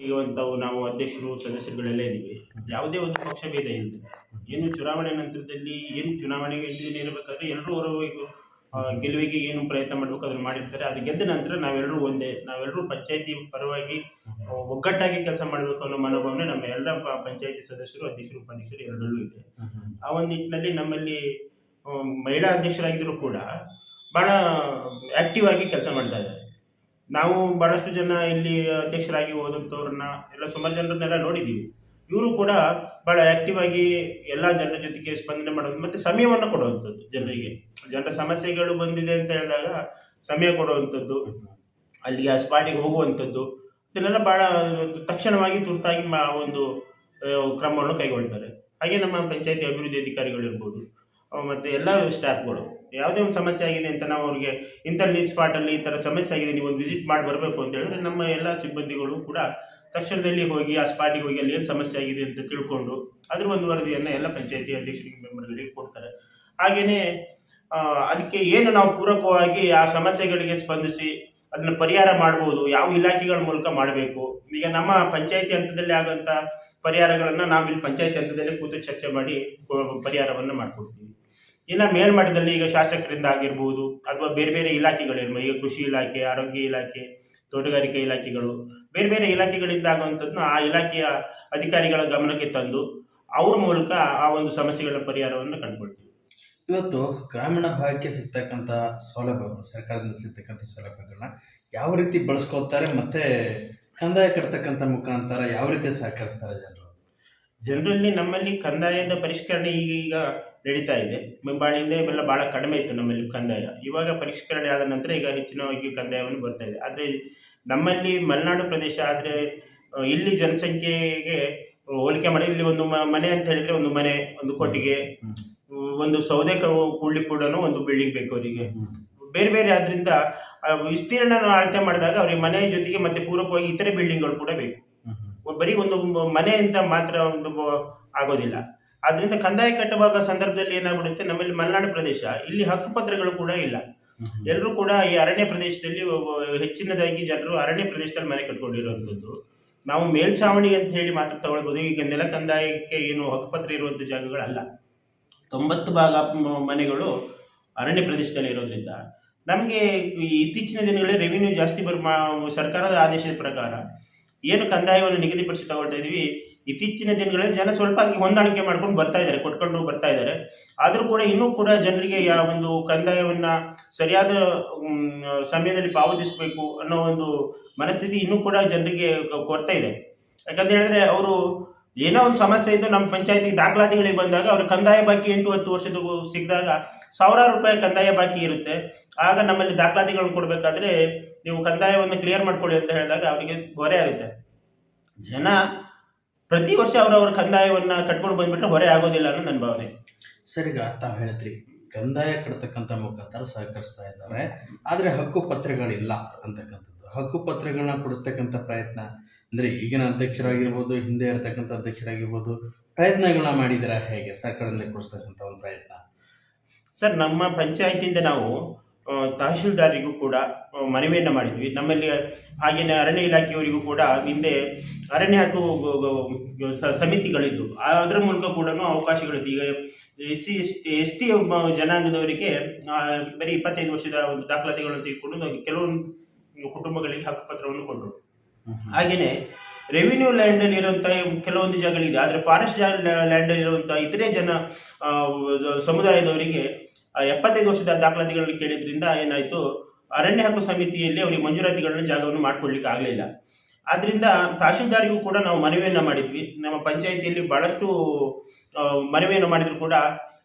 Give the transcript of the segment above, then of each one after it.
ಇರುವಂಥವು ನಾವು ಅಧ್ಯಕ್ಷರು ಇದ್ದೀವಿ. ಯಾವುದೇ ಒಂದು ಪಕ್ಷ ಭೇದ ಇಲ್ಲದೆ ಏನು ಚುನಾವಣೆ ನಂತರದಲ್ಲಿ ಏನು ಚುನಾವಣೆಗೆ ಇರಬೇಕಾದ್ರೆ ಎಲ್ಲರೂ ಅವರು ಗೆಲುವಿಗೆ ಏನು ಪ್ರಯತ್ನ ಮಾಡಬೇಕು ಅದನ್ನು ಮಾಡಿರ್ತಾರೆ. ಅದು ಗೆದ್ದ ನಂತರ ನಾವೆಲ್ಲರೂ ಒಂದೇ, ನಾವೆಲ್ಲರೂ ಪಂಚಾಯತಿ ಪರವಾಗಿ ಒಗ್ಗಟ್ಟಾಗಿ ಕೆಲಸ ಮಾಡಬೇಕು ಅನ್ನೋ ಮನೋಭಾವನೆ ನಮ್ಮ ಎಲ್ಲ ಪಂಚಾಯತಿ ಸದಸ್ಯರು, ಅಧ್ಯಕ್ಷರು, ಉಪಾಧ್ಯಕ್ಷರು ಎರಡರಲ್ಲೂ ಇದೆ. ಆ ಒಂದು ನಿಟ್ಟಿನಲ್ಲಿ ನಮ್ಮಲ್ಲಿ ಮಹಿಳಾ ಅಧ್ಯಕ್ಷರಾಗಿದ್ದರೂ ಕೂಡ ಭಾಳ ಆಕ್ಟಿವ್ ಆಗಿ ಕೆಲಸ ಮಾಡ್ತಾ ಇದ್ದಾರೆ. ನಾವು ಭಾಳಷ್ಟು ಜನ ಇಲ್ಲಿ ಅಧ್ಯಕ್ಷರಾಗಿ ಹೋದಂಥವ್ರನ್ನ ಎಲ್ಲ ಸುಮಾರು ಜನರನ್ನೆಲ್ಲ ನೋಡಿದ್ದೀವಿ ಇವರು ಕೂಡ ಭಾಳ ಆಕ್ಟಿವ್ ಆಗಿ ಎಲ್ಲ ಜನರ ಜೊತೆಗೆ ಸ್ಪಂದನೆ ಮಾಡೋದು ಮತ್ತು ಸಮಯವನ್ನು ಕೊಡುವಂಥದ್ದು ಜನರಿಗೆ. ಜನರ ಸಮಸ್ಯೆಗಳು ಬಂದಿದೆ ಅಂತ ಹೇಳಿದಾಗ ಸಮಯ ಕೊಡುವಂಥದ್ದು, ಅಲ್ಲಿಗೆ ಆ ಸ್ಪಾಟಿಗೆ ಹೋಗುವಂಥದ್ದು ಇದನ್ನೆಲ್ಲ ಭಾಳ ತಕ್ಷಣವಾಗಿ ತುರ್ತಾಗಿ ಮಾ ಒಂದು ಕ್ರಮವನ್ನು ಕೈಗೊಳ್ತಾರೆ. ಹಾಗೆ ನಮ್ಮ ಪಂಚಾಯತಿ ಅಭಿವೃದ್ಧಿ ಅಧಿಕಾರಿಗಳಿರ್ಬೋದು ಮತ್ತು ಎಲ್ಲ ಸ್ಟಾಫ್ಗಳು. ಯಾವುದೇ ಒಂದು ಸಮಸ್ಯೆ ಆಗಿದೆ ಅಂತ ನಾವು ಅವ್ರಿಗೆ ಇಂಥ ನೀಟ್ ಸ್ಪಾಟಲ್ಲಿ ಈ ಥರ ಸಮಸ್ಯೆ ಆಗಿದೆ, ನೀವು ಒಂದು ವಿಸಿಟ್ ಮಾಡಿ ಬರಬೇಕು ಅಂತ ಹೇಳಿದ್ರೆ ನಮ್ಮ ಎಲ್ಲ ಸಿಬ್ಬಂದಿಗಳು ಕೂಡ ತಕ್ಷಣದಲ್ಲಿ ಹೋಗಿ ಆ ಸ್ಪಾಟಿಗೆ ಹೋಗಿ ಅಲ್ಲಿ ಏನು ಸಮಸ್ಯೆ ಆಗಿದೆ ಅಂತ ತಿಳ್ಕೊಂಡು ಅದ್ರ ಒಂದು ವರದಿಯನ್ನು ಎಲ್ಲ ಪಂಚಾಯತಿ ಅಧ್ಯಕ್ಷರಿಗೆ ಮೆಂಬರ್ಗಳಿಗೆ ಕೊಡ್ತಾರೆ. ಹಾಗೆಯೇ ಅದಕ್ಕೆ ಏನು ನಾವು ಪೂರಕವಾಗಿ ಆ ಸಮಸ್ಯೆಗಳಿಗೆ ಸ್ಪಂದಿಸಿ ಅದನ್ನ ಪರಿಹಾರ ಮಾಡ್ಬೋದು, ಯಾವ ಇಲಾಖೆಗಳ ಮೂಲಕ ಮಾಡಬೇಕು. ಈಗ ನಮ್ಮ ಪಂಚಾಯತಿ ಹಂತದಲ್ಲಿ ಆಗೋಂಥ ಪರಿಹಾರಗಳನ್ನು ನಾವು ಇಲ್ಲಿ ಪಂಚಾಯತಿ ಹಂತದಲ್ಲಿ ಕೂತು ಚರ್ಚೆ ಮಾಡಿ ಪರಿಹಾರವನ್ನು ಮಾಡಿಕೊಡ್ತೀವಿ. ಇನ್ನು ಮೇಲ್ಮಟ್ಟದಲ್ಲಿ ಈಗ ಶಾಸಕರಿಂದ ಆಗಿರ್ಬೋದು, ಅಥವಾ ಬೇರೆ ಬೇರೆ ಇಲಾಖೆಗಳಿರ್ಬೋದು ಈಗ ಕೃಷಿ ಇಲಾಖೆ, ಆರೋಗ್ಯ ಇಲಾಖೆ, ತೋಟಗಾರಿಕೆ ಇಲಾಖೆಗಳು, ಬೇರೆ ಬೇರೆ ಇಲಾಖೆಗಳಿಂದ ಆಗುವಂಥದ್ದನ್ನ ಆ ಇಲಾಖೆಯ ಅಧಿಕಾರಿಗಳ ಗಮನಕ್ಕೆ ತಂದು ಅವ್ರ ಮೂಲಕ ಆ ಒಂದು ಸಮಸ್ಯೆಗಳ ಪರಿಹಾರವನ್ನು ಕಂಡುಕೊಳ್ತೀವಿ. ಇವತ್ತು ಗ್ರಾಮೀಣ ಭಾಗಕ್ಕೆ ಸಿಗ್ತಕ್ಕಂಥ ಸೌಲಭ್ಯಗಳು ಸರ್ಕಾರದಿಂದ ಸಿಗ್ತಕ್ಕಂಥ ಸೌಲಭ್ಯಗಳನ್ನ ಯಾವ ರೀತಿ ಬಳಸ್ಕೊಳ್ತಾರೆ ಮತ್ತೆ ಕಂದಾಯ ಕಟ್ತಕ್ಕಂಥ ಮುಖಾಂತರ ಯಾವ ರೀತಿ ಸಹಕರಿಸ್ತಾರೆ ಜನರು? ಜನರಲ್ಲಿ ನಮ್ಮಲ್ಲಿ ಕಂದಾಯದ ಪರಿಷ್ಕರಣೆ ಈಗೀಗ ಈಗ ನಡೀತಾ ಇದೆ. ಬಾಳಿಂದ ಇವೆಲ್ಲ ಭಾಳ ಕಡಿಮೆ ಇತ್ತು ನಮ್ಮಲ್ಲಿ ಕಂದಾಯ. ಇವಾಗ ಪರಿಷ್ಕರಣೆ ಆದ ನಂತರ ಈಗ ಹೆಚ್ಚಿನವಾಗಿ ಕಂದಾಯವನ್ನು ಬರ್ತಾ ಇದೆ. ಆದರೆ ನಮ್ಮಲ್ಲಿ ಮಲೆನಾಡು ಪ್ರದೇಶ ಆದರೆ ಇಲ್ಲಿ ಜನಸಂಖ್ಯೆಗೆ ಹೋಲಿಕೆ ಮಾಡಿ ಇಲ್ಲಿ ಒಂದು ಮನೆ ಅಂತ ಹೇಳಿದ್ರೆ ಒಂದು ಮನೆ ಒಂದು ಕೊಟ್ಟಿಗೆ ಒಂದು ಸೌದೆ ಕೂಡ್ಲಿ ಕೂಡ ಒಂದು ಬಿಲ್ಡಿಂಗ್ ಬೇಕು ಅವರಿಗೆ. ಬೇರೆ ಬೇರೆ ಆದ್ರಿಂದ ವಿಸ್ತೀರ್ಣ ಅಳತೆ ಮಾಡಿದಾಗ ಅವ್ರಿಗೆ ಮನೆ ಜೊತೆಗೆ ಮತ್ತೆ ಪೂರಕವಾಗಿ ಇತರೆ ಬಿಲ್ಡಿಂಗ್ಗಳು ಕೂಡ ಬೇಕು. ಬರೀ ಒಂದು ಮನೆ ಅಂತ ಮಾತ್ರ ಒಂದು ಆಗೋದಿಲ್ಲ. ಆದ್ರಿಂದ ಕಂದಾಯ ಕಟ್ಟುವಾಗ ಸಂದರ್ಭದಲ್ಲಿ ಏನಾಗ್ಬಿಡುತ್ತೆ ನಮ್ಮಲ್ಲಿ ಮಲೆನಾಡು ಪ್ರದೇಶ ಇಲ್ಲಿ ಹಕ್ಕುಪತ್ರಗಳು ಕೂಡ ಇಲ್ಲ. ಎಲ್ಲರೂ ಕೂಡ ಈ ಅರಣ್ಯ ಪ್ರದೇಶದಲ್ಲಿ ಹೆಚ್ಚಿನದಾಗಿ ಜನರು ಅರಣ್ಯ ಪ್ರದೇಶದಲ್ಲಿ ಮನೆ ಕಟ್ಕೊಂಡಿರುವಂಥದ್ದು. ನಾವು ಮೇಲ್ಛಾವಣಿ ಅಂತ ಹೇಳಿ ಮಾತ್ರ ತಗೊಳ್ಬೋದು. ಈಗ ನೆಲ ಕಂದಾಯಕ್ಕೆ ಏನು ಹಕ್ಕುಪತ್ರ ಇರುವಂಥ ಜಾಗಗಳಲ್ಲ. ತೊಂಬತ್ತು ಭಾಗ ಮನೆಗಳು ಅರಣ್ಯ ಪ್ರದೇಶದಲ್ಲಿ ಇರೋದ್ರಿಂದ. ನಮಗೆ ಇತ್ತೀಚಿನ ದಿನಗಳಲ್ಲಿ ರೆವಿನ್ಯೂ ಜಾಸ್ತಿ ಬರ್ ಸರ್ಕಾರದ ಆದೇಶದ ಪ್ರಕಾರ ಏನು ಕಂದಾಯವನ್ನು ನಿಗದಿಪಡಿಸಿ ತಗೊಳ್ತಾ ಇದ್ದೀವಿ ಇತ್ತೀಚಿನ ದಿನಗಳಲ್ಲಿ ಜನ ಸ್ವಲ್ಪ ಹೊಂದಾಣಿಕೆ ಮಾಡ್ಕೊಂಡು ಬರ್ತಾ ಇದ್ದಾರೆ, ಕೊಟ್ಕೊಂಡು ಬರ್ತಾ ಇದ್ದಾರೆ. ಆದರೂ ಕೂಡ ಇನ್ನೂ ಕೂಡ ಜನರಿಗೆ ಯಾವ ಒಂದು ಕಂದಾಯವನ್ನು ಸರಿಯಾದ ಸಮಯದಲ್ಲಿ ಪಾವತಿಸಬೇಕು ಅನ್ನೋ ಒಂದು ಮನಸ್ಥಿತಿ ಇನ್ನೂ ಕೂಡ ಜನರಿಗೆ ಕೊರತೆ ಇದೆ. ಯಾಕಂತ ಹೇಳಿದ್ರೆ ಅವರು ಏನೋ ಒಂದು ಸಮಸ್ಯೆ ಇದ್ದು ನಮ್ಮ ಪಂಚಾಯತಿ ದಾಖಲಾತಿಗಳಿಗೆ ಬಂದಾಗ ಅವ್ರ ಕಂದಾಯ ಬಾಕಿ ಎಂಟು ಹತ್ತು ವರ್ಷದ ಸಿಕ್ಕಿದಾಗ ಸಾವಿರಾರು ರೂಪಾಯಿ ಕಂದಾಯ ಬಾಕಿ ಇರುತ್ತೆ. ಆಗ ನಮ್ಮಲ್ಲಿ ದಾಖಲಾತಿಗಳನ್ನು ಕೊಡಬೇಕಾದ್ರೆ ನೀವು ಕಂದಾಯವನ್ನು ಕ್ಲಿಯರ್ ಮಾಡ್ಕೊಳ್ಳಿ ಅಂತ ಹೇಳಿದಾಗ ಅವರಿಗೆ ಹೊರೆ ಆಗುತ್ತೆ. ಜನ ಪ್ರತಿ ವರ್ಷ ಅವರವರ ಕಂದಾಯವನ್ನು ಕಟ್ಕೊಂಡು ಬಂದ್ಬಿಟ್ರೆ ಹೊರೆ ಆಗೋದಿಲ್ಲ ಅನ್ನೋ ನನ್ನ ಭಾವನೆ. ಸರಿಗ ತಾವು ಹೇಳಿದ್ರಿ ಕಂದಾಯ ಕಟ್ತಕ್ಕಂಥ ಮುಖಾಂತರ ಸಹಕರಿಸ್ತಾ ಇದ್ದಾರೆ. ಆದರೆ ಹಕ್ಕು ಪತ್ರಗಳಿಲ್ಲ ಅಂತಕ್ಕಂಥದ್ದು. ಹಕ್ಕು ಪತ್ರಗಳನ್ನ ಕೊಡಿಸ್ತಕ್ಕಂಥ ಪ್ರಯತ್ನ ಅಂದರೆ ಈಗಿನ ಅಧ್ಯಕ್ಷರಾಗಿರ್ಬೋದು ಹಿಂದೆ ಇರತಕ್ಕಂಥ ಅಧ್ಯಕ್ಷರಾಗಿರ್ಬೋದು ಪ್ರಯತ್ನಗಳನ್ನ ಮಾಡಿದ್ದೀರಾ ಹೇಗೆ? ಸರ್ಕಾರದಿಂದ ಕೊಡಿಸ್ತಕ್ಕಂಥ ಒಂದು ಪ್ರಯತ್ನ. ಸರ್ ನಮ್ಮ ಪಂಚಾಯತಿಯಿಂದ ನಾವು ತಹಶೀಲ್ದಾರಿಗೂ ಕೂಡ ಮನವಿಯನ್ನು ಮಾಡಿದ್ವಿ. ನಮ್ಮಲ್ಲಿ ಹಾಗೆಯೇ ಅರಣ್ಯ ಇಲಾಖೆಯವರಿಗೂ ಕೂಡ ಹಿಂದೆ ಅರಣ್ಯ ಹಕ್ಕು ಸಮಿತಿಗಳಿದ್ದು. ಅದರ ಮೂಲಕ ಕೂಡ ಅವಕಾಶಗಳಿತ್ತು ಈಗ ಎಸ್ ಸಿ ಎಸ್ ಟಿ ಜನಾಂಗದವರಿಗೆ ಆ, ಬರೀ ಇಪ್ಪತ್ತೈದು ವರ್ಷದ ಒಂದು ದಾಖಲಾತಿಗಳನ್ನು ತೆಗೆದುಕೊಂಡು ಕೆಲವೊಂದು ಕುಟುಂಬಗಳಿಗೆ ಹಕ್ಕುಪತ್ರವನ್ನು ಕೊಟ್ಟರು. ಹಾಗೆಯೇ ರೆವಿನ್ಯೂ ಲ್ಯಾಂಡಲ್ಲಿ ಇರುವಂಥ ಕೆಲವೊಂದು ಜಾಗಗಳಿದೆ ಆದರೆ ಫಾರೆಸ್ಟ್ ಲ್ಯಾಂಡಲ್ಲಿ ಇರುವಂಥ ಇತರೆ ಜನ ಸಮುದಾಯದವರಿಗೆ ಎಪ್ಪತ್ತೈದು ವರ್ಷದ ದಾಖಲಾತಿಗಳನ್ನು ಕೇಳಿದ್ರಿಂದ ಏನಾಯಿತು ಅರಣ್ಯ ಹಕ್ಕು ಸಮಿತಿಯಲ್ಲಿ ಅವರಿಗೆ ಮಂಜೂರಾತಿಗಳನ್ನು ಜಾಗವನ್ನು ಮಾಡ್ಕೊಳ್ಲಿಕ್ಕೆ ಆಗಲಿಲ್ಲ ಆದ್ದರಿಂದ ತಹಶೀಲ್ದಾರಿಗೂ ಕೂಡ ನಾವು ಮನವಿಯನ್ನು ಮಾಡಿದ್ವಿ. ನಮ್ಮ ಪಂಚಾಯಿತಿಯಲ್ಲಿ ಭಾಳಷ್ಟು ಮನವಿಯನ್ನು ಮಾಡಿದ್ರು ಕೂಡ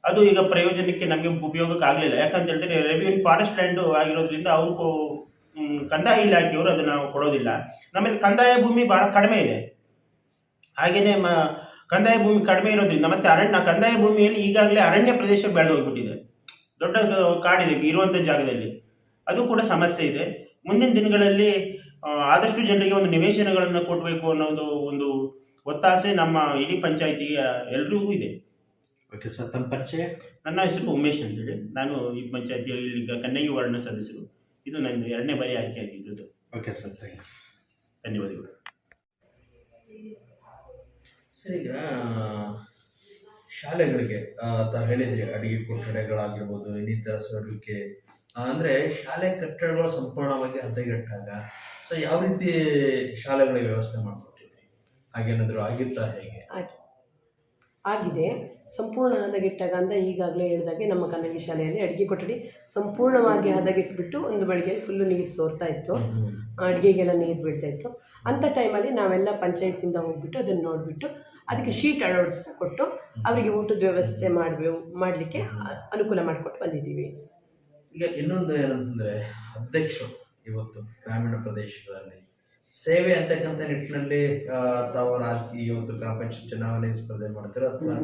ಅದು ಈಗ ಪ್ರಯೋಜನಕ್ಕೆ ನಮಗೆ ಉಪಯೋಗಕ್ಕೆ ಆಗಲಿಲ್ಲ. ಯಾಕಂತ ಹೇಳಿದ್ರೆ ರೆವಿನ್ಯೂ ಫಾರೆಸ್ಟ್ ಲ್ಯಾಂಡು ಆಗಿರೋದ್ರಿಂದ ಅವರು ಕೊ- ಮ್, ಕಂದಾಯ ಇಲಾಖೆಯವರು ಅದನ್ನು ಕೊಡೋದಿಲ್ಲ. ನಮ್ಮಲ್ಲಿ ಕಂದಾಯ ಭೂಮಿ ಭಾಳ ಕಡಿಮೆ ಇದೆ. ಹಾಗೆಯೇ ಮ ಕಂದಾಯ ಭೂಮಿ ಕಡಿಮೆ ಇರೋದ್ರಿಂದ ಮತ್ತೆ ಅರಣ್ಯ ಕಂದಾಯ ಭೂಮಿಯಲ್ಲಿ ಈಗಾಗಲೇ ಅರಣ್ಯ ಪ್ರದೇಶ ಬೆಳೆದೋಗ್ಬಿಟ್ಟಿದೆ. ದೊಡ್ಡ ಕಾಡಿದೆ ಇರುವಂಥ ಜಾಗದಲ್ಲಿ. ಅದು ಕೂಡ ಸಮಸ್ಯೆ ಇದೆ. ಮುಂದಿನ ದಿನಗಳಲ್ಲಿ ಆದಷ್ಟು ಜನರಿಗೆ ಒಂದು ನಿವೇಶನಗಳನ್ನು ಕೊಡಬೇಕು ಅನ್ನೋದು ಒಂದು ಒತ್ತಾಸೆ ನಮ್ಮ ಇಡೀ ಪಂಚಾಯಿತಿಗೆ ಎಲ್ರಿಗೂ ಇದೆ. ಓಕೆ ಸರ್ ತಮ್ಮ ಪರಿಚಯ? ನನ್ನ ಹೆಸರು ಉಮೇಶ್ ಅಂತೇಳಿ. ನಾನು ಈ ಪಂಚಾಯತಿಯಲ್ಲಿ ಈಗ ಕನ್ನಗಿ ವಾರ್ಡ್ನ ಸದಸ್ಯರು. ಇದು ನನ್ನ ಎರಡನೇ ಬಾರಿ ಆಯ್ಕೆ ಆಗಿದ್ದು ಓಕೆ ಸರ್ ಥ್ಯಾಂಕ್ಸ್ ಧನ್ಯವಾದಗಳು. ಸರ್ ಈಗ ಶಾಲೆಗಳಿಗೆ ತಾವು ಹೇಳಿದ್ರಿ ಅಡಿಗೆ ಕೊಠಡಿಗಳಾಗಿರ್ಬೋದು ಇನ್ನಿತರ ಸೌಲಭ್ಯಕ್ಕೆ ಅಂದರೆ ಶಾಲೆ ಕಟ್ಟಡಗಳು ಸಂಪೂರ್ಣವಾಗಿ ಹದಗೆಟ್ಟಾಗ ಸೊ ಯಾವ ರೀತಿ ಶಾಲೆಗಳಿಗೆ ವ್ಯವಸ್ಥೆ ಮಾಡಿಕೊಟ್ಟಿದ್ರಿ? ಹಾಗೇನಾದರೂ ಆಗಿತ್ತಾ ಹೇಗೆ? ಆಗಿದೆ. ಸಂಪೂರ್ಣ ಹದಗೆಟ್ಟಾಗ ಗಂಧ ಈಗಾಗಲೇ ಹೇಳಿದಾಗೆ ನಮ್ಮ ಕನ್ನಡಿ ಶಾಲೆಯಲ್ಲಿ ಅಡುಗೆ ಕೊಠಡಿ ಸಂಪೂರ್ಣವಾಗಿ ಹದಗೆಟ್ಬಿಟ್ಟು ಒಂದು ಬೆಳಗ್ಗೆಯಲ್ಲಿ ಫುಲ್ಲು ನೀರು ಸೋರ್ತಾ ಇತ್ತು. ಅಡುಗೆಗೆಲ್ಲ ನೀರು ಬೀಳ್ತಾ ಇತ್ತು. ಅಂಥ ಟೈಮಲ್ಲಿ ನಾವೆಲ್ಲ ಪಂಚಾಯತಿಂದ ಹೋಗ್ಬಿಟ್ಟು ಅದನ್ನು ನೋಡಿಬಿಟ್ಟು ಅದಕ್ಕೆ ಶೀಟ್ ಅಳವಡಿಸ್ಕೊಟ್ಟು ಅವರಿಗೆ ಊಟದ ವ್ಯವಸ್ಥೆ ಮಾಡಬೇಕು ಮಾಡಲಿಕ್ಕೆ ಅನುಕೂಲ ಮಾಡಿಕೊಟ್ಟು ಬಂದಿದ್ದೀವಿ. ಈಗ ಇನ್ನೊಂದು ಏನಂತಂದರೆ ಅಧ್ಯಕ್ಷರು ಇವತ್ತು ಗ್ರಾಮೀಣ ಪ್ರದೇಶಗಳಲ್ಲಿ ಸೇವೆ ಅಂತಕ್ಕಂಥ ನಿಟ್ಟಿನಲ್ಲಿ ತಾವು ರಾಜಕೀಯ ಒಂದು ಗ್ರಾಮ ಪಂಚಾಯತ್ ಚುನಾವಣೆ ಸ್ಪರ್ಧೆ ಮಾಡ್ತಿರೋ ಅಥವಾ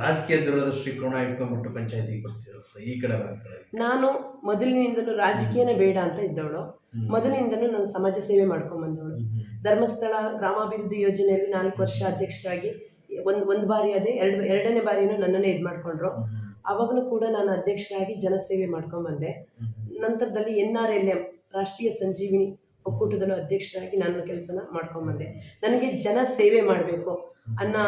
ರಾಜಕೀಯ ದೂರದೃಷ್ಟಿಕೋನ ಇಟ್ಕೊಂಡ್ಬಿಟ್ಟು ಪಂಚಾಯತಿಗೆ ಬರ್ತಿರೋ ಈ ಕಡೆ ನಾನು ಮೊದಲಿನಿಂದಲೂ ರಾಜಕೀಯನೇ ಬೇಡ ಅಂತ ಇದ್ದವಳು. ಮೊದಲಿನಿಂದಲೂ ನಾನು ಸಮಾಜ ಸೇವೆ ಮಾಡ್ಕೊಂಬಂದವಳು ಧರ್ಮಸ್ಥಳ ಗ್ರಾಮಾಭಿವೃದ್ಧಿ ಯೋಜನೆಯಲ್ಲಿ ನಾಲ್ಕು ವರ್ಷ ಅಧ್ಯಕ್ಷರಾಗಿ ಒಂದು ಒಂದು ಬಾರಿ ಅದೇ ಎರಡು ಎರಡನೇ ಬಾರಿನೂ ನನ್ನನ್ನೇ ಇದು ಮಾಡಿಕೊಂಡ್ರು. ಆವಾಗಲೂ ಕೂಡ ನಾನು ಅಧ್ಯಕ್ಷರಾಗಿ ಜನಸೇವೆ ಮಾಡ್ಕೊಂಬಂದೆ ನಂತರದಲ್ಲಿ ಎನ್ ಆರ್ ಎಲ್ ಎಂ ರಾಷ್ಟ್ರೀಯ ಸಂಜೀವಿನಿ ಒಕ್ಕೂಟದಲ್ಲೂ ಅಧ್ಯಕ್ಷರಾಗಿ ನಾನು ಕೆಲಸನ ಮಾಡ್ಕೊಂಬಂದೆ. ನನಗೆ ಜನ ಸೇವೆ ಮಾಡಬೇಕು ಅನ್ನೋ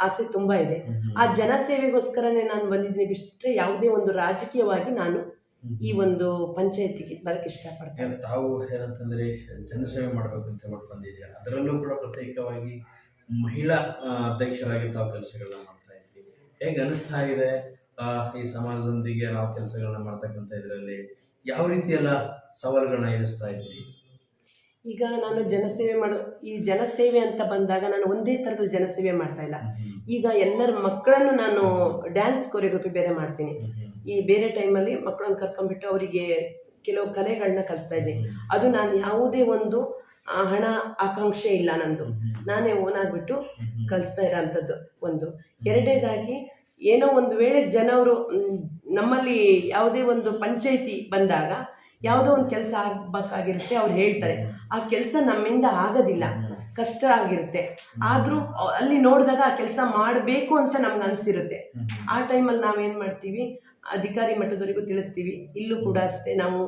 ಆಸೆ ತುಂಬ ಇದೆ. ಆ ಜನ ಸೇವೆಗೋಸ್ಕರನೇ ನಾನು ಬಂದಿದ್ದೀನಿ ಬಿಟ್ಟರೆ ಯಾವುದೇ ಒಂದು ರಾಜಕೀಯವಾಗಿ ನಾನು ಈ ಒಂದು ಪಂಚಾಯತಿಗೆ ಬರಕ್ಕೆ ಇಷ್ಟಪಡ್ತೇನೆ. ತಾವು ಏನಂತಂದ್ರೆ ಜನಸೇವೆ ಮಾಡಬೇಕು ಅಂತ ಹೇಳ್ಬಿಟ್ಟು ಬಂದಿದ್ದೀರಾ? ಅದರಲ್ಲೂ ಕೂಡ ಪ್ರತ್ಯೇಕವಾಗಿ ಮಹಿಳಾ ಅಧ್ಯಕ್ಷರಾಗಿ ತಾವು ಕೆಲಸಗಳನ್ನ ಮಾಡ್ತಾ ಇದ್ದೀವಿ ಹೇಗೆ ಅನಿಸ್ತಾ ಇದೆ ಆ, ಈ ಸಮಾಜದೊಂದಿಗೆ ನಾವು ಕೆಲಸಗಳನ್ನ ಮಾಡ್ತಕ್ಕಂಥ ಇದರಲ್ಲಿ? ಯಾವ ರೀತಿಯೆಲ್ಲ ಸವಾಲುಗಳನ್ನ ಎದುರಿಸ್ತಾ ಇದ್ದೀರಿ? ಈಗ ನಾನು ಜನಸೇವೆ ಮಾಡೋ ಈ ಜನಸೇವೆ ಅಂತ ಬಂದಾಗ ನಾನು ಒಂದೇ ಥರದ ಜನಸೇವೆ ಮಾಡ್ತಾ ಇಲ್ಲ. ಈಗ ಎಲ್ಲರ ಮಕ್ಕಳನ್ನು ನಾನು ಡ್ಯಾನ್ಸ್ ಕೊರಿಯೋಗ್ರಫಿ ಬೇರೆ ಮಾಡ್ತೀನಿ. ಈ ಬೇರೆ ಟೈಮಲ್ಲಿ ಮಕ್ಕಳನ್ನು ಕರ್ಕೊಂಡ್ಬಿಟ್ಟು ಅವರಿಗೆ ಕೆಲವು ಕಲೆಗಳನ್ನ ಕಲಿಸ್ತಾ ಇದ್ದೀನಿ ಅದು ನಾನು ಯಾವುದೇ ಒಂದು ಹಣ ಆಕಾಂಕ್ಷೆ ಇಲ್ಲ ನಂದು. ನಾನೇ ಓನ್ ಆಗಿಬಿಟ್ಟು ಕಲಿಸ್ತಾ ಇರೋಂಥದ್ದು ಒಂದು. ಎರಡೇದಾಗಿ ಏನೋ ಒಂದು ವೇಳೆ ಜನವರು ನಮ್ಮಲ್ಲಿ ಯಾವುದೇ ಒಂದು ಪಂಚಾಯಿತಿ ಬಂದಾಗ ಯಾವುದೋ ಒಂದು ಕೆಲಸ ಆಗಬೇಕಾಗಿರುತ್ತೆ ಅವ್ರು ಹೇಳ್ತಾರೆ. ಆ ಕೆಲಸ ನಮ್ಮಿಂದ ಆಗೋದಿಲ್ಲ ಕಷ್ಟ ಆಗಿರುತ್ತೆ. ಆದರೂ ಅಲ್ಲಿ ನೋಡಿದಾಗ ಆ ಕೆಲಸ ಮಾಡಬೇಕು ಅಂತ ನಮ್ಗೆ ಅನಿಸಿರುತ್ತೆ. ಆ ಟೈಮಲ್ಲಿ ನಾವೇನು ಮಾಡ್ತೀವಿ? ಅಧಿಕಾರಿ ಮಟ್ಟದವರೆಗೂ ತಿಳಿಸ್ತೀವಿ. ಇಲ್ಲೂ ಕೂಡ ಅಷ್ಟೇ ನಾವು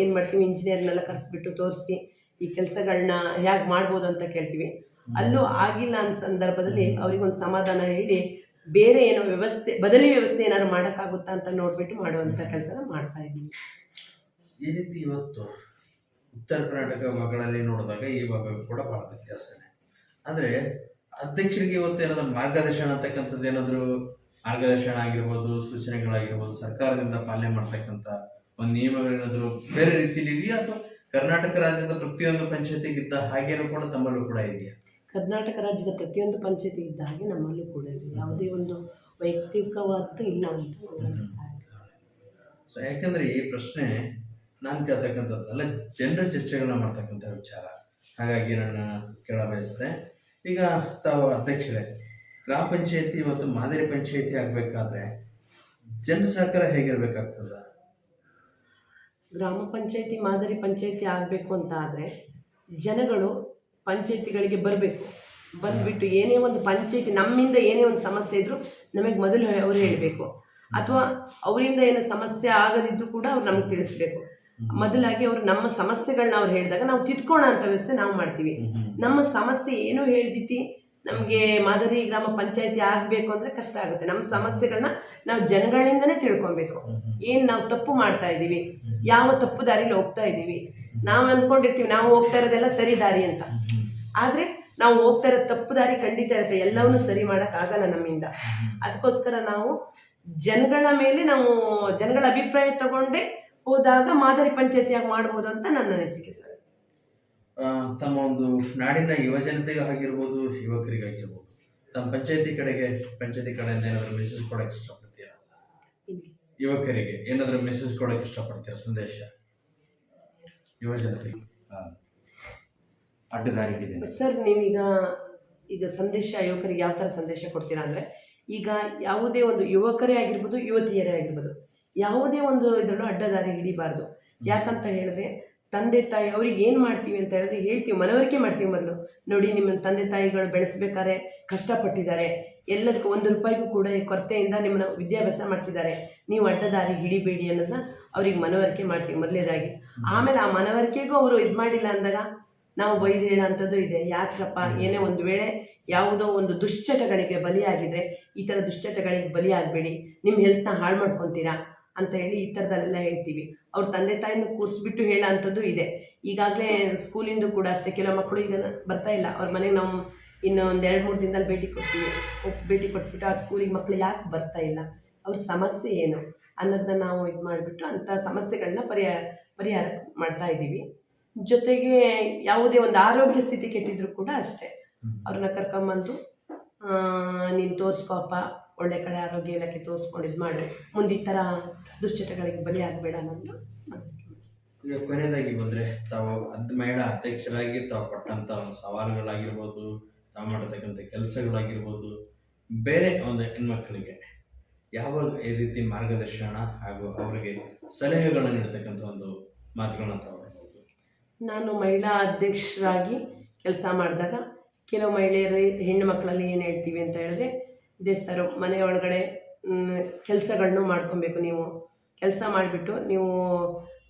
ಏನು ಮಾಡ್ತೀವಿ? ಇಂಜಿನಿಯರ್ನೆಲ್ಲ ಕರೆಸ್ಬಿಟ್ಟು ತೋರಿಸಿ ಈ ಕೆಲಸಗಳನ್ನ ಹೇಗೆ ಮಾಡ್ಬೋದು ಅಂತ ಕೇಳ್ತೀವಿ. ಅಲ್ಲೂ ಆಗಿಲ್ಲ ಅನ್ನೋ ಸಂದರ್ಭದಲ್ಲಿ ಅವ್ರಿಗೊಂದು ಸಮಾಧಾನ ಹೇಳಿ ಬೇರೆ ಏನೋ ವ್ಯವಸ್ಥೆ ಬದಲಿ ವ್ಯವಸ್ಥೆ ಏನಾದ್ರು ಮಾಡೋಕ್ಕಾಗುತ್ತಾ ಅಂತ ನೋಡಿಬಿಟ್ಟು ಮಾಡುವಂಥ ಕೆಲಸನ ಮಾಡ್ತಾ ಇದ್ದೀವಿ. ಈ ರೀತಿ ಇವತ್ತು ಉತ್ತರ ಕರ್ನಾಟಕ ಮಗಳಲ್ಲಿ ನೋಡಿದಾಗ ಈ ಭಾಗ ಕೂಡ ಬಹಳ ವ್ಯತ್ಯಾಸನೇ. ಅಂದರೆ ಅಧ್ಯಕ್ಷರಿಗೆ ಇವತ್ತು ಏನಾದರೂ ಮಾರ್ಗದರ್ಶನ ಅಂತಕ್ಕಂಥದ್ದು ಏನಾದರೂ ಮಾರ್ಗದರ್ಶನ ಆಗಿರ್ಬೋದು ಸೂಚನೆಗಳಾಗಿರ್ಬೋದು ಸರ್ಕಾರದಿಂದ ಪಾಲನೆ ಮಾಡ್ತಕ್ಕಂಥ ಒಂದು ನಿಯಮಗಳೇನಾದರೂ ಬೇರೆ ರೀತಿಯಲ್ಲಿ ಇದೆಯಾ? ಅಥವಾ ಕರ್ನಾಟಕ ರಾಜ್ಯದ ಪ್ರತಿಯೊಂದು ಪಂಚಾಯತಿಗಿದ್ದ ಹಾಗೇನೂ ಕೂಡ ತಮ್ಮಲ್ಲೂ ಕೂಡ ಇದೆಯಾ? ಕರ್ನಾಟಕ ರಾಜ್ಯದ ಪ್ರತಿಯೊಂದು ಪಂಚಾಯತಿ ಇದ್ದ ಹಾಗೆ ನಮ್ಮಲ್ಲೂ ಕೂಡ ಇದೆ. ಯಾವುದೇ ಒಂದು ವೈಯಕ್ತಿಕವಾದ ಇಲ್ಲ ಅಂತ ಸೊ ಯಾಕಂದ್ರೆ ಈ ಪ್ರಶ್ನೆ ನಾನು ಕೇಳ್ತಕ್ಕಂಥದ್ದು, ಅಲ್ಲ ಜನರ ಚರ್ಚೆಗಳನ್ನ ಮಾಡ್ತಕ್ಕಂಥ ವಿಚಾರ. ಹಾಗಾಗಿ ನನ್ನ ಕೇಳ ಬಯಸ್ತೆ. ಈಗ ತಾವು ಅಧ್ಯಕ್ಷರೇ, ಗ್ರಾಮ ಪಂಚಾಯತಿ ಮತ್ತು ಮಾದರಿ ಪಂಚಾಯತಿ ಆಗಬೇಕಾದ್ರೆ ಜನ ಸಹಕಾರ ಹೇಗಿರಬೇಕಾಗ್ತದ? ಗ್ರಾಮ ಪಂಚಾಯತಿ, ಮಾದರಿ ಪಂಚಾಯತಿ ಆಗಬೇಕು ಅಂತ ಆದರೆ ಜನಗಳು ಪಂಚಾಯತಿಗಳಿಗೆ ಬರಬೇಕು. ಬಂದುಬಿಟ್ಟು ಏನೇ ಒಂದು ಪಂಚಾಯತಿ ನಮ್ಮಿಂದ ಏನೇ ಒಂದು ಸಮಸ್ಯೆ ಇದ್ದರೂ ನಮಗೆ ಮೊದಲು ಅವರು ಹೇಳಬೇಕು. ಅಥವಾ ಅವರಿಂದ ಏನೋ ಸಮಸ್ಯೆ ಆಗದಿದ್ದು ಕೂಡ ಅವ್ರು ನಮ್ಗೆ ತಿಳಿಸ್ಬೇಕು. ಮೊದಲಾಗಿ ಅವರು ನಮ್ಮ ಸಮಸ್ಯೆಗಳನ್ನ ಅವ್ರು ಹೇಳಿದಾಗ ನಾವು ತಿದ್ಕೋಣ ಅಂತ ವ್ಯವಸ್ಥೆ ನಾವು ಮಾಡ್ತೀವಿ. ನಮ್ಮ ಸಮಸ್ಯೆ ಏನು ಹೇಳ್ದಿತಿ? ನಮಗೆ ಮಾದರಿ ಗ್ರಾಮ ಪಂಚಾಯತಿ ಆಗಬೇಕು ಅಂದರೆ ಕಷ್ಟ ಆಗುತ್ತೆ. ನಮ್ಮ ಸಮಸ್ಯೆಗಳನ್ನ ನಾವು ಜನಗಳಿಂದನೇ ತಿಳ್ಕೊಬೇಕು. ಏನು ನಾವು ತಪ್ಪು ಮಾಡ್ತಾ ಇದ್ದೀವಿ? ಯಾವ ತಪ್ಪು ದಾರಿಲಿ ಹೋಗ್ತಾ ಇದ್ದೀವಿ? ನಾವು ಅಂದ್ಕೊಂಡಿರ್ತೀವಿ ನಾವು ಹೋಗ್ತಾ ಇರೋದೆಲ್ಲ ಸರಿ ದಾರಿ ಅಂತ. ಆದರೆ ನಾವು ಹೋಗ್ತಾ ಇರೋ ತಪ್ಪು ದಾರಿ ಖಂಡಿತ ಇರುತ್ತೆ. ಎಲ್ಲವನ್ನೂ ಸರಿ ಮಾಡೋಕ್ಕಾಗಲ್ಲ ನಮ್ಮಿಂದ. ಅದಕ್ಕೋಸ್ಕರ ನಾವು ಜನಗಳ ಮೇಲೆ ನಾವು ಜನಗಳ ಅಭಿಪ್ರಾಯ ತಗೊಂಡೇ ಹೋದಾಗ ಮಾದರಿ ಪಂಚಾಯತಿಯಾಗಿ ಮಾಡ್ಬೋದು ಅಂತ ನನ್ನ ಅನಿಸಿಕೆ ಸರ್. ತಮ್ಮ ಒಂದು ನಾಡಿನ ಯುವಜನತೆಗೆ ಆಗಿರ್ಬೋದು ಯುವಕರಿಗಾಗಿರ್ಬೋದು ತಮ್ಮ ಪಂಚಾಯತಿ ಕಡೆಗೆ ಪಂಚಾಯತಿ ಕಡೆಯಿಂದ ಏನಾದರೂ ಮೆಸೇಜ್ ಕೊಡಕ್ಕೆ ಇಷ್ಟಪಡ್ತೀರಾ? ಯುವಕರಿಗೆ ಏನಾದರೂ ಮೆಸೇಜ್ ಕೊಡಕ್ಕೆ ಇಷ್ಟಪಡ್ತೀರಾ ಸಂದೇಶ? ಯುವಜನತೆಗೆ. ಅಡ್ಡದಾರಿ ಹಿಡಿದಿದೆ ಸರ್ ನೀವೀಗ ಈಗ ಸಂದೇಶ ಯುವಕರಿಗೆ ಯಾವ ಥರ ಸಂದೇಶ ಕೊಡ್ತೀರಾ ಅಂದರೆ ಈಗ ಯಾವುದೇ ಒಂದು ಯುವಕರೇ ಆಗಿರ್ಬೋದು ಯುವತಿಯರೇ ಆಗಿರ್ಬೋದು ಯಾವುದೇ ಒಂದು ಇದರಲ್ಲೂ ಅಡ್ಡದಾರಿ ಹಿಡಿಬಾರ್ದು. ಯಾಕಂತ ಹೇಳಿದ್ರೆ ತಂದೆ ತಾಯಿ ಅವ್ರಿಗೆ ಏನು ಮಾಡ್ತೀವಿ ಅಂತ ಹೇಳಿದ್ರೆ ಹೇಳ್ತೀವಿ ಮನವರಿಕೆ ಮಾಡ್ತೀವಿ ಮೊದಲು. ನೋಡಿ ನಿಮ್ಮ ತಂದೆ ತಾಯಿಗಳು ಬೆಳೆಸ್ಬೇಕಾದ್ರೆ ಕಷ್ಟಪಟ್ಟಿದ್ದಾರೆ. ಎಲ್ಲದಕ್ಕೂ ಒಂದು ರೂಪಾಯಿಗೂ ಕೂಡ ಈ ಕೊರತೆಯಿಂದ ನಿಮ್ಮನ್ನ ವಿದ್ಯಾಭ್ಯಾಸ ಮಾಡಿಸಿದ್ದಾರೆ. ನೀವು ಅಡ್ಡದಾರಿ ಹಿಡಿಬೇಡಿ ಅನ್ನೋದನ್ನ ಅವ್ರಿಗೆ ಮನವರಿಕೆ ಮಾಡ್ತೀವಿ ಮೊದಲೇದಾಗಿ. ಆಮೇಲೆ ಆ ಮನವರಿಕೆಗೂ ಅವರು ಇದು ಮಾಡಿಲ್ಲ ಅಂದಾಗ ನಾವು ಬೈದು ಹೇಳೋ ಅಂಥದ್ದು ಇದೆ ಯಾಕಪ್ಪ ಏನೇ ಒಂದು ವೇಳೆ ಯಾವುದೋ ಒಂದು ದುಶ್ಚಟಗಳಿಗೆ ಬಲಿಯಾಗಿದ್ರೆ ಈ ಥರ ದುಶ್ಚಟಗಳಿಗೆ ಬಲಿಯಾಗಬೇಡಿ. ನಿಮ್ಮ ಹೆಲ್ತ್ನ ಹಾಳು ಮಾಡ್ಕೊತೀರಾ? ಅಂತ ಹೇಳಿ ಈ ಥರದಲ್ಲೆಲ್ಲ ಹೇಳ್ತೀವಿ. ಅವ್ರ ತಂದೆ ತಾಯಿನೂ ಕೂರಿಸ್ಬಿಟ್ಟು ಹೇಳೋ ಅಂಥದ್ದು ಇದೆ. ಈಗಾಗಲೇ ಸ್ಕೂಲಿಂದು ಕೂಡ ಅಷ್ಟೇ ಕೆಲವು ಮಕ್ಕಳು ಈಗ ಬರ್ತಾ ಇಲ್ಲ. ಅವ್ರ ಮನೆಗೆ ನಾವು ಇನ್ನು ಒಂದು ಎರಡು ಮೂರು ದಿನದಲ್ಲಿ ಭೇಟಿ ಕೊಡ್ತೀವಿ. ಭೇಟಿ ಕೊಟ್ಬಿಟ್ಟು ಆ ಸ್ಕೂಲಿಗೆ ಮಕ್ಕಳು ಯಾಕೆ ಬರ್ತಾ ಇಲ್ಲ? ಅವ್ರ ಸಮಸ್ಯೆ ಏನು? ಅನ್ನೋದನ್ನ ನಾವು ಇದು ಮಾಡಿಬಿಟ್ಟು ಅಂಥ ಸಮಸ್ಯೆಗಳನ್ನ ಪರಿಹಾರ ಪರಿಹಾರ ಮಾಡ್ತಾ ಇದ್ದೀವಿ. ಜೊತೆಗೆ ಯಾವುದೇ ಒಂದು ಆರೋಗ್ಯ ಸ್ಥಿತಿ ಕೆಟ್ಟಿದ್ರು ಕೂಡ ಅಷ್ಟೇ. ಅವ್ರನ್ನ ಕರ್ಕೊಂಬಂದು ನೀನು ತೋರಿಸ್ಕೊಪ್ಪ ಒಳ್ಳೆ ಕಡೆ ಆರೋಗ್ಯ ಇಲಾಖೆ ತೋರಿಸ್ಕೊಂಡು ಇದು ಮಾಡಿ ಮುಂದೆ ಈ ಥರ ದುಶ್ಚಟಗಳಿಗೆ ಬಲಿ ಆಗಬೇಡ ಅನ್ನೋದು ಈಗ ಕೊನೆಯದಾಗಿ ಬಂದರೆ ತಾವು ಅದ್ ಮಹಿಳಾ ಅಧ್ಯಕ್ಷರಾಗಿ ತಾವು ಪಟ್ಟಂಥ ಒಂದು ಸವಾಲುಗಳಾಗಿರ್ಬೋದು ತಾವು ಮಾಡತಕ್ಕಂಥ ಕೆಲಸಗಳಾಗಿರ್ಬೋದು ಬೇರೆ ಒಂದು ಹೆಣ್ಮಕ್ಳಿಗೆ ಯಾವ ಈ ರೀತಿ ಮಾರ್ಗದರ್ಶನ ಹಾಗೂ ಅವರಿಗೆ ಸಲಹೆಗಳನ್ನು ನೀಡತಕ್ಕಂಥ ಒಂದು ಮಾತುಗಳನ್ನ ತಾವು ನಾನು ಮಹಿಳಾ ಅಧ್ಯಕ್ಷರಾಗಿ ಕೆಲಸ ಮಾಡಿದಾಗ ಕೆಲವು ಮಹಿಳೆಯರು ಹೆಣ್ಣು ಮಕ್ಕಳಲ್ಲಿ ಏನು ಹೇಳ್ತೀವಿ ಅಂತ ಹೇಳಿದ್ರೆ ಇದೇ ಮನೆ ಒಳಗಡೆ ಕೆಲಸಗಳನ್ನು ಮಾಡ್ಕೊಬೇಕು ನೀವು. ಕೆಲಸ ಮಾಡಿಬಿಟ್ಟು ನೀವು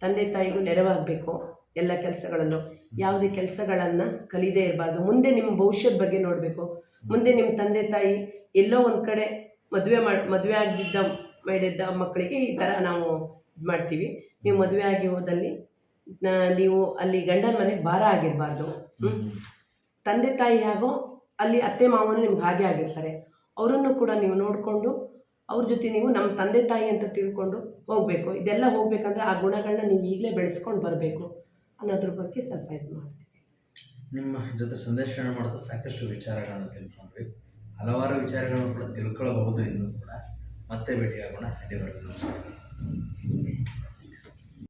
ತಂದೆ ತಾಯಿಗೂ ನೆರವಾಗಬೇಕು ಎಲ್ಲ ಕೆಲಸಗಳನ್ನು. ಯಾವುದೇ ಕೆಲಸಗಳನ್ನು ಕಲಿದೇ ಇರಬಾರ್ದು. ಮುಂದೆ ನಿಮ್ಮ ಭವಿಷ್ಯದ ಬಗ್ಗೆ ನೋಡಬೇಕು. ಮುಂದೆ ನಿಮ್ಮ ತಂದೆ ತಾಯಿ ಎಲ್ಲೋ ಒಂದು ಕಡೆ ಮದುವೆ ಮಾಡಿ, ಮದುವೆ ಆಗಿದ್ದ, ಮಾಡಿದ್ದ ಮಕ್ಕಳಿಗೆ ಈ ಥರ ನಾವು ಇದು ಮಾಡ್ತೀವಿ. ನೀವು ಮದುವೆ ಆಗಿ ಹೋದಲ್ಲಿ ನೀವು ಅಲ್ಲಿ ಗಂಡನ ಮನೆಗೆ ಭಾರ ಆಗಿರಬಾರ್ದು. ತಂದೆ ತಾಯಿ ಹಾಗೂ ಅಲ್ಲಿ ಅತ್ತೆ ಮಾವನು ನಿಮ್ಗೆ ಹಾಗೆ ಆಗಿರ್ತಾರೆ. ಅವರನ್ನು ಕೂಡ ನೀವು ನೋಡಿಕೊಂಡು ಅವ್ರ ಜೊತೆ ನೀವು ನಮ್ಮ ತಂದೆ ತಾಯಿ ಅಂತ ತಿಳ್ಕೊಂಡು ಹೋಗಬೇಕು. ಇದೆಲ್ಲ ಹೋಗ್ಬೇಕಂದ್ರೆ ಆ ಗುಣಗಳನ್ನ ನೀವು ಈಗಲೇ ಬೆಳೆಸ್ಕೊಂಡು ಬರಬೇಕು ಅನ್ನೋದ್ರ ಬಗ್ಗೆ ಸ್ವಲ್ಪ ಇದು ಮಾಡ್ತೀವಿ. ನಿಮ್ಮ ಜೊತೆ ಸಂದರ್ಶನ ಮಾಡೋದು ಸಾಕಷ್ಟು ವಿಚಾರಗಳನ್ನು ತಿಳ್ಕೊಂಡ್ವಿ. ಹಲವಾರು ವಿಚಾರಗಳನ್ನು ಕೂಡ ತಿಳ್ಕೊಳ್ಳಬಹುದು ಇನ್ನೂ ಕೂಡ. ಮತ್ತೆ ಭೇಟಿಯಾಗೋಣ. ಅಲ್ಲಿವರೆಗೂ ನಮಸ್ಕಾರ